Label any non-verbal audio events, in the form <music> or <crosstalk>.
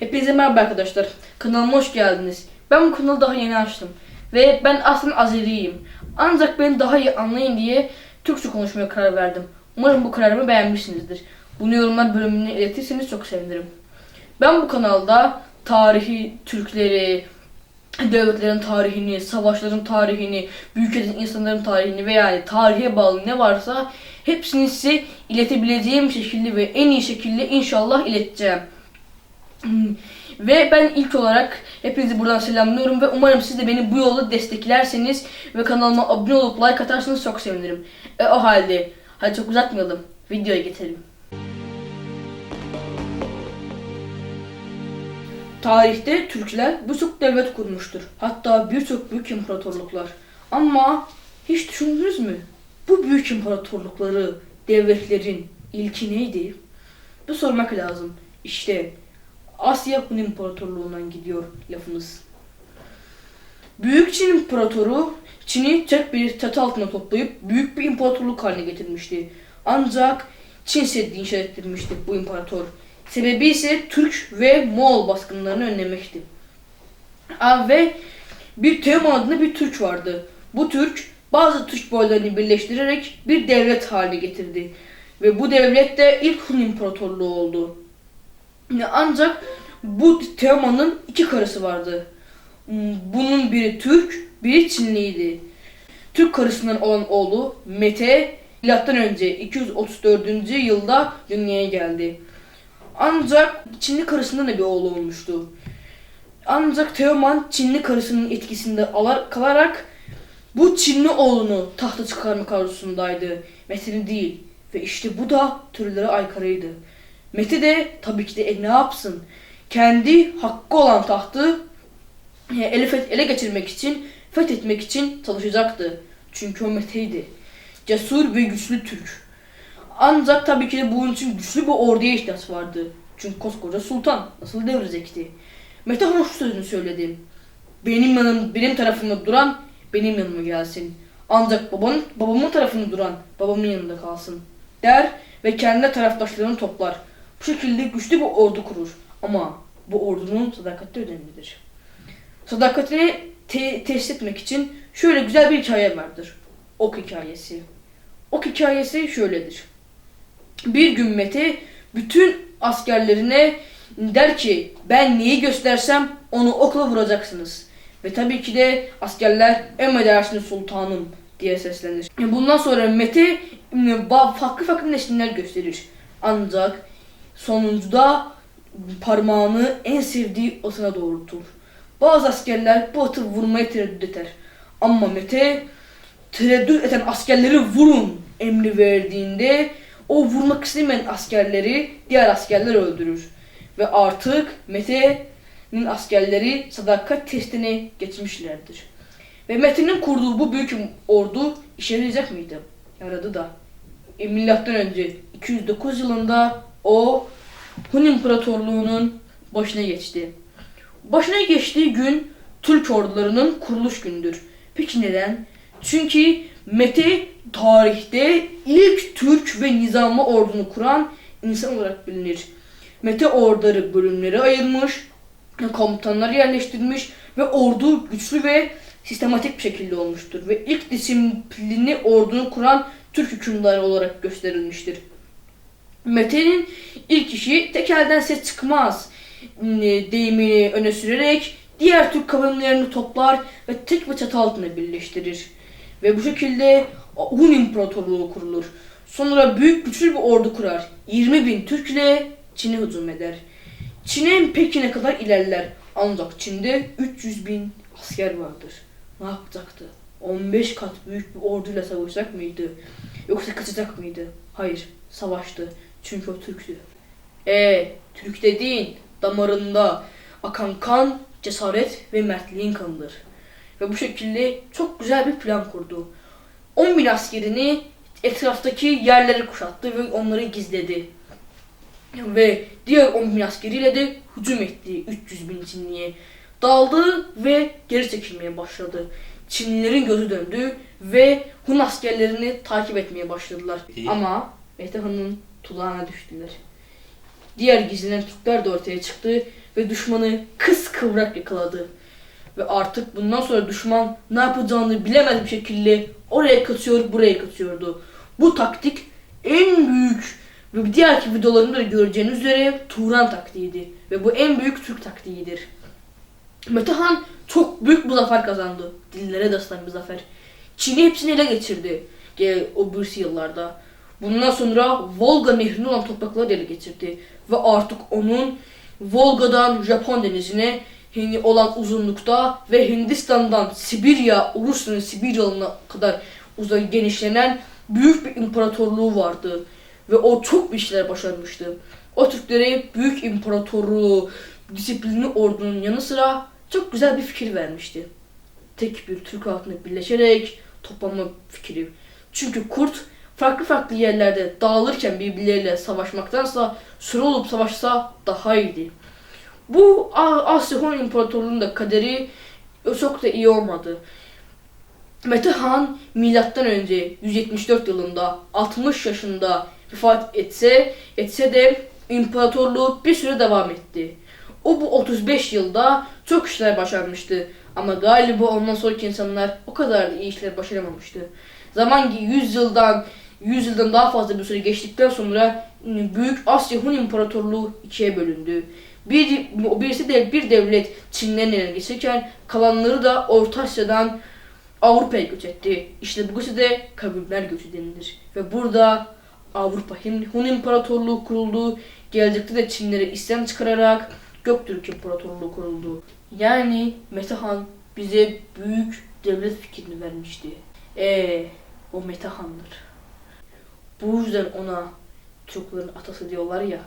Hepinize merhaba arkadaşlar. Kanalıma hoş geldiniz. Ben bu kanalı daha yeni açtım. Ve ben aslında Azeriyim. Ancak beni daha iyi anlayın diye Türkçe konuşmaya karar verdim. Umarım bu kararımı beğenmişsinizdir. Bunu yorumlar bölümüne iletirseniz çok sevinirim. Ben bu kanalda tarihi, Türkleri, devletlerin tarihini, savaşların tarihini, büyük insanların tarihini ve yani tarihe bağlı ne varsa hepsini size iletebileceğim şekilde ve en iyi şekilde inşallah ileteceğim. <clears throat> Ve ben ilk olarak hepinizi buradan selamlıyorum ve umarım siz de beni bu yolda desteklerseniz ve kanalıma abone olup like atarsanız çok sevinirim. E o halde hadi çok uzatmayalım. Videoya geçelim. Tarihte Türkler birçok devlet kurmuştur. Hatta birçok büyük imparatorluklar. Ama hiç düşündünüz mü? Bu büyük imparatorlukları, devletlerin ilki neydi? Bu sormak lazım. İşte Asya Hun İmparatorluğundan gidiyor lafımız. Büyük Çin İmparatoru Çin'i tek bir çatı altına toplayıp büyük bir imparatorluk haline getirmişti. Ancak Çin Seddi inşa ettirmişti bu imparator. Sebebi ise Türk ve Moğol baskınlarını önlemekti. Aa, ve bir Teoman adında bir Türk vardı. Bu Türk bazı Türk boylarını birleştirerek bir devlet haline getirdi. Ve bu devlet de ilk Hun İmparatorluğu oldu. Ancak bu Teoman'ın iki karısı vardı. Hmm, Bunun biri Türk, biri Çinliydi. Türk karısından olan oğlu Mete milattan önce 234. yılda dünyaya geldi. Ancak Çinli karısından da bir oğlu olmuştu. Ancak Teoman Çinli karısının etkisinde alar, kalarak bu Çinli oğlunu tahta çıkarmak arzusundaydı. Mete'nin değil. Ve işte bu da türlere aykırıydı. Mete de tabii ki de e, ne yapsın? Kendi hakkı olan tahtı e, ele, ele geçirmek için, fethetmek için çalışacaktı. Çünkü o Mete'ydi. Cesur ve güçlü Türk. Ancak tabii ki de bunun için güçlü bir orduya ihtiyaç vardı. Çünkü koskoca sultan nasıl devirecekti? Mete Hanım şu sözünü söyledi. Benim yanım, benim tarafımda duran benim yanıma gelsin. Ancak babanın, babamın tarafında duran babamın yanında kalsın. Der ve kendine taraftaşlarını toplar. Bu şekilde güçlü bir ordu kurur. Ama bu ordunun sadakati önemlidir. Sadakatini te- tesis etmek için şöyle güzel bir hikaye vardır. Ok hikayesi. Ok hikayesi şöyledir. Bir gün Mete bütün askerlerine der ki ben neyi göstersem onu okla vuracaksınız. Ve tabii ki de askerler emredersiniz sultanım diye seslenir. Bundan sonra Mete ba- farklı farklı neşinler gösterir. Ancak sonuncuda parmağını en sevdiği atına doğrultur. Bazı askerler bu atı vurmaya tereddüt eder. Ama Mete tereddüt eden askerleri vurun emri verdiğinde o vurmak istemeyen askerleri diğer askerler öldürür. Ve artık Mete'nin askerleri sadakat testine geçmişlerdir. Ve Mete'nin kurduğu bu büyük ordu işe yarayacak mıydı? Yaradı da. E, önce 209 yılında o Hun İmparatorluğu'nun başına geçti. Başına geçtiği gün Türk ordularının kuruluş gündür. Peki neden? Çünkü Mete tarihte ilk Türk ve nizamlı ordunu kuran insan olarak bilinir. Mete orduları bölümlere ayırmış, komutanları yerleştirmiş ve ordu güçlü ve sistematik bir şekilde olmuştur. Ve ilk disiplinli ordunu kuran Türk hükümdarı olarak gösterilmiştir. Mete'nin ilk işi tek elden ses çıkmaz deyimini öne sürerek diğer Türk kavimlerini toplar ve tek bir çatı altında birleştirir. Ve bu şekilde Hun İmparatorluğu kurulur. Sonra büyük güçlü bir ordu kurar. 20 bin Türk ile Çin'e hücum eder. Çin'e Pekin'e kadar ilerler. Ancak Çin'de 300 bin asker vardır. Ne yapacaktı? 15 kat büyük bir orduyla savaşacak mıydı? Yoksa kaçacak mıydı? Hayır, savaştı. Çünkü o Türktü. E, Türk dediğin damarında akan kan, cesaret ve mertliğin kanıdır. Ve bu şekilde çok güzel bir plan kurdu. 10 bin askerini etraftaki yerleri kuşattı ve onları gizledi. Ve diğer 10 bin askeriyle de hücum etti 300 bin Çinliye. Daldı ve geri çekilmeye başladı. Çinlilerin gözü döndü ve Hun askerlerini takip etmeye başladılar. İyi. Ama Mete Han'ın tulağına düştüler. Diğer gizlenen Türkler de ortaya çıktı ve düşmanı kıskıvrak yakaladı. Ve artık bundan sonra düşman ne yapacağını bilemez bir şekilde oraya kaçıyor, buraya kaçıyordu. Bu taktik en büyük ve diğerki videolarımda da göreceğiniz üzere Turan taktiğiydi. Ve bu en büyük Türk taktiğidir. Metehan çok büyük bir zafer kazandı. Dillere destan bir zafer. Çin'i hepsini ele geçirdi. Ge- O birisi yıllarda. Bundan sonra Volga nehrine olan toprakları ele geçirdi. Ve artık onun Volga'dan Japon denizine olan uzunlukta ve Hindistan'dan Sibirya, Rusya'nın Sibirya'na kadar uzay genişlenen büyük bir imparatorluğu vardı. Ve o çok bir şeyler başarmıştı. O Türklere büyük imparatorluğu, disiplinli ordunun yanı sıra çok güzel bir fikir vermişti. Tek bir Türk altında birleşerek toplanma fikri. Çünkü kurt farklı farklı yerlerde dağılırken birbirleriyle savaşmaktansa sıra olup savaşsa daha iyiydi. Bu Asya Hun İmparatorluğu'nun da kaderi çok da iyi olmadı. Metehan milattan önce 174 yılında 60 yaşında vefat etse etse de imparatorluğu bir süre devam etti. O bu 35 yılda çok işler başarmıştı. Ama galiba ondan sonraki insanlar o kadar da iyi işler başaramamıştı. Zaman 100 yıldan 100 yıldan daha fazla bir süre geçtikten sonra Büyük Asya Hun İmparatorluğu ikiye bölündü. Bir, birisi de bir devlet Çin'den ele geçirken kalanları da Orta Asya'dan Avrupa'ya göç etti. İşte bu göçe de kabirler göçü denilir. Ve burada Avrupa Hun İmparatorluğu kuruldu. Gelecekte de Çinlere isyan çıkararak Göktürk İmparatorluğu kuruldu. Yani Metehan bize büyük devlet fikrini vermişti. Eee o Metehan'dır. Bu yüzden ona Türklerin atası diyorlar ya.